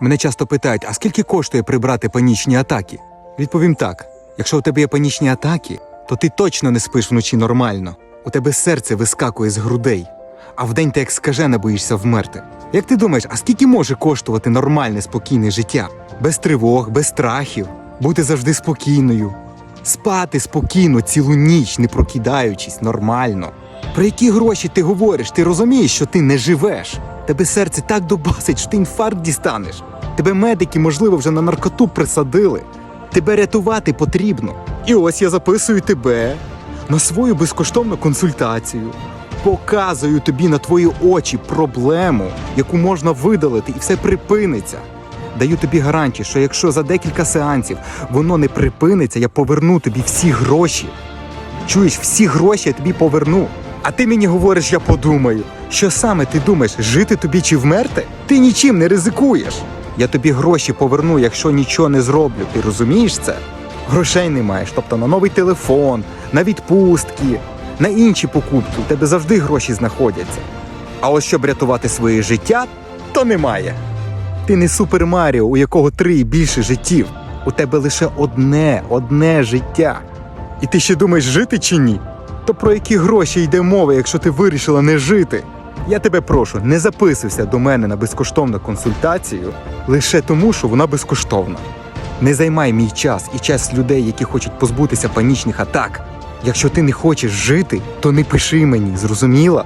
Мене часто питають, а скільки коштує прибрати панічні атаки? Відповім так: якщо у тебе є панічні атаки, то ти точно не спиш вночі нормально. У тебе серце вискакує з грудей, а вдень ти як скажена боїшся вмерти. Як ти думаєш, а скільки може коштувати нормальне спокійне життя? Без тривог, без страхів, бути завжди спокійною, спати спокійно цілу ніч, не прокидаючись нормально. Про які гроші ти говориш? Ти розумієш, що ти не живеш. Тебе серце так добасить, що ти інфаркт дістанеш. Тебе медики, можливо, вже на наркоту присадили. Тебе рятувати потрібно. І ось я записую тебе на свою безкоштовну консультацію. Показую тобі на твої очі проблему, яку можна видалити, і все припиниться. Даю тобі гарантію, що якщо за декілька сеансів воно не припиниться, я поверну тобі всі гроші. Чуєш, всі гроші я тобі поверну. А ти мені говориш, я подумаю. Що саме ти думаєш, жити тобі чи вмерти? Ти нічим не ризикуєш. Я тобі гроші поверну, якщо нічого не зроблю. Ти розумієш це? Грошей не маєш, тобто на новий телефон, на відпустки, на інші покупки. У тебе завжди гроші знаходяться. А ось щоб рятувати своє життя, то немає. Ти не Супер Маріо, у якого три і більше життів. У тебе лише одне, одне життя. І ти ще думаєш, жити чи ні? То про які гроші йде мова, якщо ти вирішила не жити? Я тебе прошу, не записуйся до мене на безкоштовну консультацію лише тому, що вона безкоштовна. Не займай мій час і час людей, які хочуть позбутися панічних атак. Якщо ти не хочеш жити, то не пиши мені, зрозуміла?